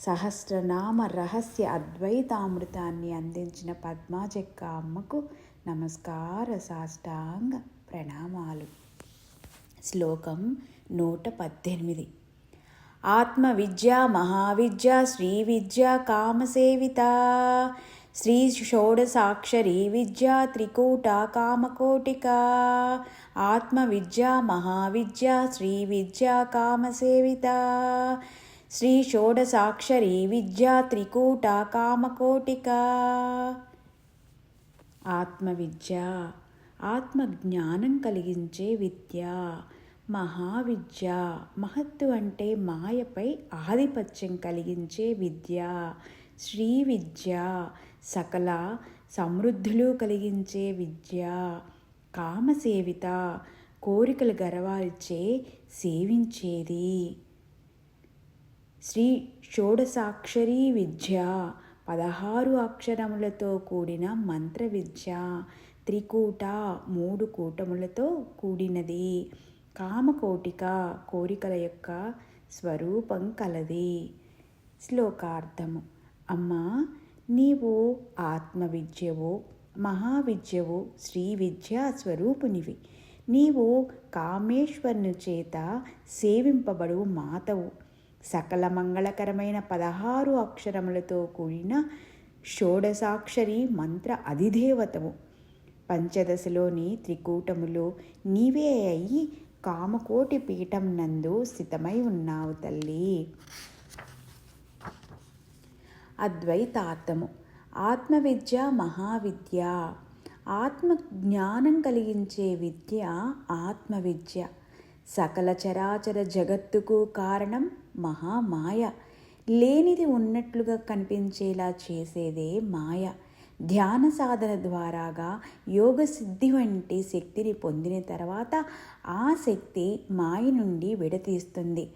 సహస్రనామ రహస్య అద్వైతామృతాన్ని అందించిన పద్మాజక్క అమ్మకు నమస్కార సాష్టాంగ ప్రణామాలు. శ్లోకం నూట పద్దెనిమిది. ఆత్మ విద్య మహావిద్య శ్రీ విద్య కామసేవిత. శ్రీ షోడసాక్షరీ విద్య త్రికూట కామకోటిక. ఆత్మ విద్య మహావిద్య శ్రీ విద్య కామసేవిత. శ్రీ షోడసాక్షరి విద్య త్రికూట కామకోటిక ఆత్మవిద్య ఆత్మజ్ఞానం కలిగించే విద్య మహావిద్య మహత్తు అంటే మాయపై ఆధిపత్యం కలిగించే విద్య శ్రీ విద్య సకల సమృద్ధులు కలిగించే విద్య కామసేవిత కోరికలు గర్వాల్చే సేవించేది. శ్రీ షోడసాక్షరీ విద్య పదహారు అక్షరములతో కూడిన మంత్ర విద్య. త్రికూట మూడు కూటములతో కూడినది. కామకోటిక కోరికల యొక్క స్వరూపం కలది. శ్లోకార్థము. అమ్మా నీవు ఆత్మవిద్యవో మహావిద్యవో శ్రీ విద్యా స్వరూపునివి. నీవు కామేశ్వరుని చేత సేవింపబడు మాతవు. సకల మంగళకరమైన పదహారు అక్షరములతో కూడిన షోడసాక్షరి మంత్ర అధిదేవతవు. పంచదశలోని త్రికూటములు నీవే అయి కామకోటి పీఠం నందు స్థితమై ఉన్నావు తల్లి. అద్వైతార్థము. ఆత్మవిద్య మహావిద్య. ఆత్మ జ్ఞానం కలిగించే విద్య ఆత్మవిద్య. సకల చరాచర జగత్తుకు కారణం మహామాయ. లేనిది ఉన్నట్లుగా కనిపించేలా చేసేదే మాయ. ధ్యాన సాధన ద్వారాగా యోగ సిద్ధి వంటి శక్తిని పొందిన తర్వాత ఆ శక్తి మాయ నుండి విడతీస్తుంది.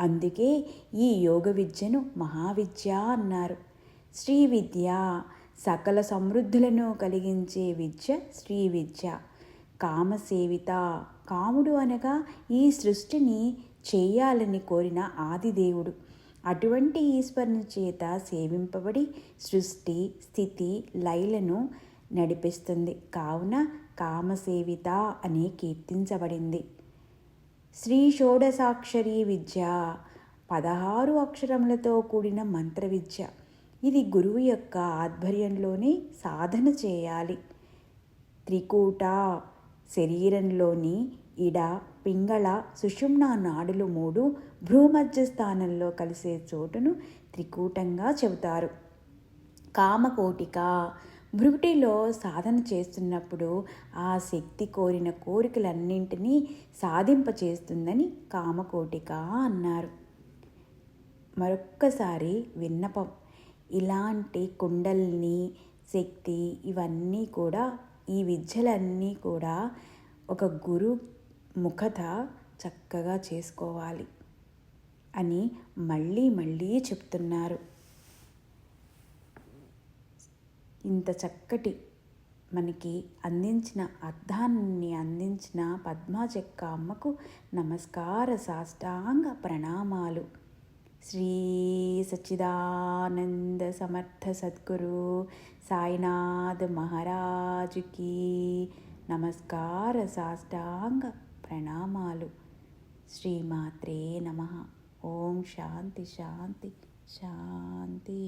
అందుకే ఈ యోగ విద్యను మహావిద్య అన్నారు. శ్రీ విద్య సకల సమృద్ధులను కలిగించే విద్య శ్రీ విద్య. కామసేవిత కాముడు అనగా ఈ సృష్టిని చేయాలని కోరిన ఆదిదేవుడు. అటువంటి ఈశ్వరుని చేత సేవింపబడి సృష్టి స్థితి లైలను నడిపిస్తుంది. కావున కామసేవిత అని కీర్తించబడింది. శ్రీ షోడసాక్షరి విద్య పదహారు అక్షరములతో కూడిన మంత్ర విద్య. ఇది గురువు యొక్క ఆధ్వర్యంలోనే సాధన చేయాలి. త్రికూట శరీరంలోని ఇడ పింగళ సుషుమ్న నాడులు మూడు భ్రూమధ్య స్థానంలో కలిసే చోటును త్రికూటంగా చెబుతారు. కామకోటిక భృగుటిలో సాధన చేస్తున్నప్పుడు ఆ శక్తి కోరిన కోరికలన్నింటినీ సాధింపచేస్తుందని కామకోటిక అన్నారు. మరొక్కసారి విన్నపం. ఇలాంటి కుండల్ని శక్తి ఇవన్నీ కూడా ఈ విద్యలన్నీ కూడా ఒక గురు ముఖత చక్కగా చేసుకోవాలి అని మళ్ళీ మళ్ళీ చెప్తున్నారు. ఇంత చక్కటి మనకి అందించిన అర్థాన్ని అందించిన పద్మాచెక్క అమ్మకు నమస్కార సాష్టాంగ ప్రణామాలు. శ్రీ సచ్చిదానంద సమర్థ సద్గురు సాయినాథ్ మహారాజుకి నమస్కార సాష్టాంగ ప్రణామాలు. శ్రీమాత్రే నమ. ఓం శాంతి శాంతి శాంతి.